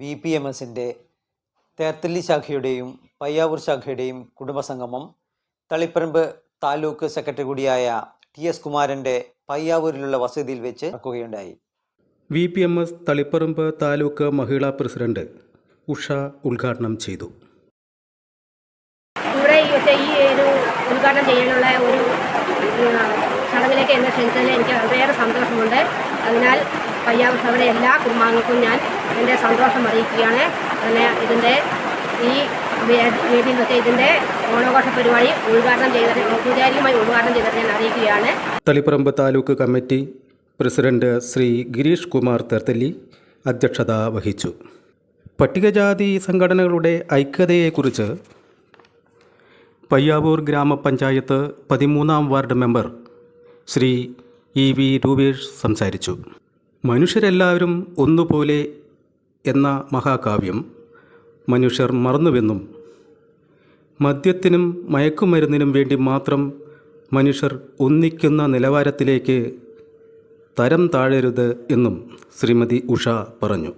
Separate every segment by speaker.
Speaker 1: V P M എസിന്റെ തേർത്തല്ലി ശാഖയുടെയും പയ്യാവൂർ ശാഖയുടെയും കുടുംബസംഗമം തളിപ്പറമ്പ് താലൂക്ക് സെക്രട്ടറി കൂടിയായ ടി എസ് കുമാരന്റെ പയ്യാവൂരിലുള്ള വസതിയിൽ വെച്ച് നടക്കുകയുണ്ടായി.
Speaker 2: V P M S Taliparamba taluk മഹിളാ പ്രസിഡന്റ് ഉഷ ഉദ്ഘാടനം ചെയ്തു.
Speaker 3: ഇവിടെ ഈ ഒരു ഉദ്ഘാടനം ചെയ്യാനുള്ള ഒരു ചടങ്ങിലേക്ക് എന്നെ ക്ഷണിച്ചതിൽ എനിക്ക് വളരെയേറെ സന്തോഷമുണ്ട്. അതിനാൽ പയ്യാവൂർ സഭയുടെ എല്ലാ കുടുംബാംഗങ്ങൾക്കും ഞാൻ എന്റെ സന്തോഷം അറിയിക്കുകയാണ്. പിന്നെ ഇതിന്റെ ഈ വേദിയിൽ വെച്ച് ഇതിന്റെ ഓണാഘോഷ പരിപാടി ഉദ്ഘാടനം ചെയ്തത് ഔപചാരികമായി ഉദ്ഘാടനം ചെയ്തത് ഞാൻ അറിയിക്കുകയാണ്.
Speaker 2: തളിപ്പറമ്പ് താലൂക്ക് കമ്മിറ്റി പ്രസിഡന്റ് ശ്രീ ഗിരീഷ് കുമാർ തെർത്തല്ലി അധ്യക്ഷത വഹിച്ചു. പട്ടികജാതി സംഘടനകളുടെ ഐക്യതയെക്കുറിച്ച് പയ്യാവൂർ ഗ്രാമപഞ്ചായത്ത് പതിമൂന്നാം ward member Shri E V Rupesh സംസാരിച്ചു. മനുഷ്യരെല്ലാവരും ഒന്നുപോലെ എന്ന മഹാകാവ്യം മനുഷ്യർ മറന്നുവെന്നും മദ്യത്തിനും മയക്കുമരുന്നിനും വേണ്ടി മാത്രം മനുഷ്യർ ഒന്നിക്കുന്ന നിലവാരത്തിലേക്ക് തരം താഴരുത് എന്നും ശ്രീമതി ഉഷ പറഞ്ഞു.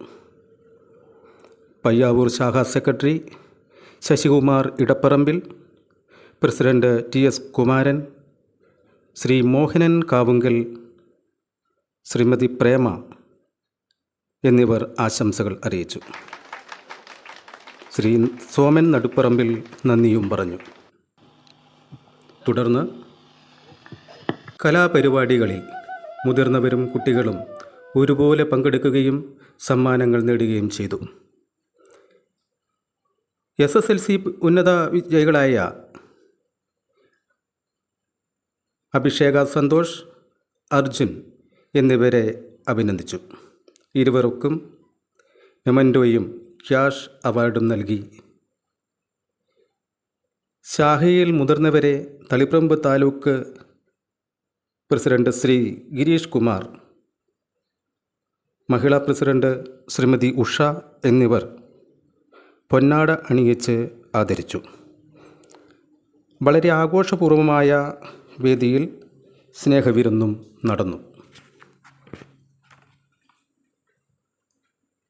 Speaker 2: പയ്യാവൂർ ശാഖാ secretary Sasikumar Edapparambil president T S Kumaran Shri Mohanan Kavungal Shrimati Prema എന്നിവർ ആശംസകൾ അറിയിച്ചു. ശ്രീ സോമൻ നടുപ്പറമ്പിൽ നന്ദിയും പറഞ്ഞു. തുടർന്ന് കലാപരിപാടികളിൽ മുതിർന്നവരും കുട്ടികളും ഒരുപോലെ പങ്കെടുക്കുകയും സമ്മാനങ്ങൾ നേടുകയും ചെയ്തു. എസ് എസ് എൽ സി ഉന്നത വിജയികളായ അഭിഷേക സന്തോഷ് അർജുൻ എന്നിവരെ അഭിനന്ദിച്ചു. ഇരുവർക്കും മെമന്റോയും ക്യാഷ് അവാർഡും നൽകി. ഷാഹിയിൽ മുതിർന്നവരെ തളിപ്രമ്പ് താലൂക്ക് പ്രസിഡന്റ് ശ്രീ ഗിരീഷ് കുമാർ മഹിളാ പ്രസിഡന്റ് ശ്രീമതി ഉഷ എന്നിവർ പൊന്നാട അണിയിച്ച് ആദരിച്ചു. വളരെ ആഘോഷപൂർവമായ വേദിയിൽ സ്നേഹവിരുന്നും നടന്നു.